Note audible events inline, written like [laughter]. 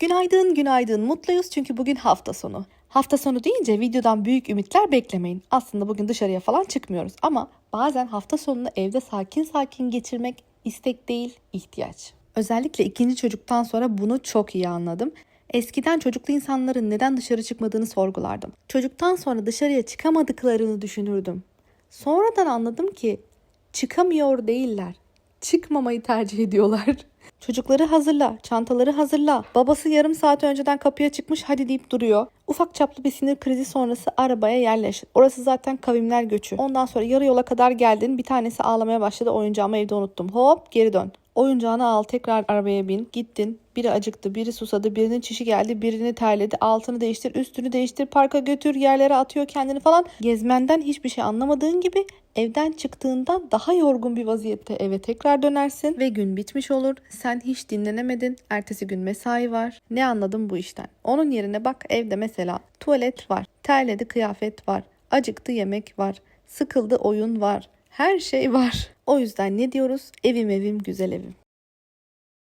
Günaydın, günaydın. Mutluyuz çünkü bugün hafta sonu. Hafta sonu deyince videodan büyük ümitler beklemeyin. Aslında bugün dışarıya falan çıkmıyoruz ama bazen hafta sonunu evde sakin sakin geçirmek istek değil, ihtiyaç. Özellikle ikinci çocuktan sonra bunu çok iyi anladım. Eskiden çocuklu insanların neden dışarı çıkmadığını sorgulardım. Çocuktan sonra dışarıya çıkamadıklarını düşünürdüm. Sonradan anladım ki çıkamıyor değiller. Çıkmamayı tercih ediyorlar. [laughs] Çocukları hazırla, çantaları hazırla. Babası yarım saat önceden kapıya çıkmış hadi deyip duruyor. Ufak çaplı bir sinir krizi sonrası arabaya yerleş. Orası zaten kavimler göçü. Ondan sonra yarı yola kadar geldin. Bir tanesi ağlamaya başladı. Oyuncağımı evde unuttum. Hop geri dön. Oyuncağını al tekrar arabaya bin. Gittin. Biri acıktı, biri susadı, birinin çişi geldi, birini terledi. Altını değiştir, üstünü değiştir, parka götür, yerlere atıyor kendini falan. Gezmenden hiçbir şey anlamadığın gibi evden çıktığında daha yorgun bir vaziyette eve tekrar dönersin ve gün bitmiş olur. Sen hiç dinlenemedin. Ertesi gün mesai var. Ne anladım bu işten? Onun yerine bak evde mesela tuvalet var, terledi kıyafet var, acıktı yemek var, sıkıldı oyun var. Her şey var. O yüzden ne diyoruz? Evim evim güzel evim.